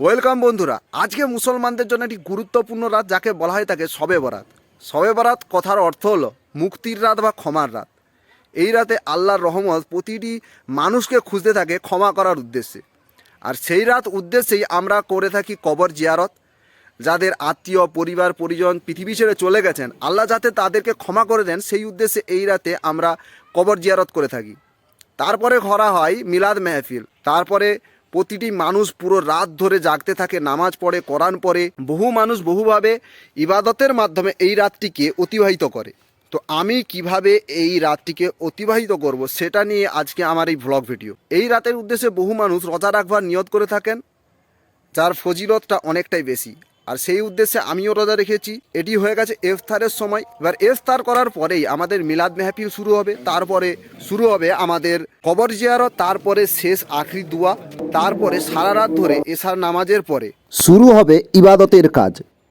Welcome বন্ধুরা, আজকে মুসলমানদের জন্য একটি গুরুত্বপূর্ণ রাত যাকে বলা হয় তাকে শবে বরাত। শবে বরাত কথার অর্থ হলো মুক্তির রাত বা ক্ষমার রাত। এই রাতে আল্লাহর রহমত প্রতিটি মানুষকে খুঁজতে থাকে ক্ষমা করার উদ্দেশ্যে। আর সেই রাত উদ্দেশ্যেই আমরা করে থাকি কবর জিয়ারত। যাদের আত্মীয়, পরিবার, পরিজন, পৃথিবী ছেড়ে চলে গেছেন, আল্লাহ যাতে তাদেরকে ক্ষমা করে দেন, সেই উদ্দেশ্যে এই রাতে আমরা কবর জিয়ারত করে থাকি। তারপরে করা হয় মিলাদ মেহফিল, তারপরে প্রতিটি মানুষ পুরো রাত ধরে জাগতে থাকে, নামাজ পড়ে, কোরআন পড়ে। বহু মানুষ বহুভাবে ইবাদতের মাধ্যমে এই রাতটিকে অতিবাহিত করে। তো আমি কীভাবে এই রাতটিকে অতিবাহিত করব সেটা নিয়ে আজকে আমার এই ভ্লগ ভিডিও এই রাতের উদ্দেশ্যে বহু মানুষ রোজা রাখবার নিয়ত করে থাকেন, যার ফজিলতটা অনেকটাই বেশি। আর সেই উদ্দেশ্যে আমিও রোজা রেখেছি, এটি হয়ে গেছে এফতারের সময়। এবার এফতার করার পরেই আমাদের মিলাদ মেহফিল শুরু হবে, তারপরে শুরু হবে আমাদের কবর জিয়ারও তারপরে শেষ আখরি দোয়া, তারপরে সারা রাত ধরে এসার নামাজের পরে। শুরু হবে ইবাদতের কাজ।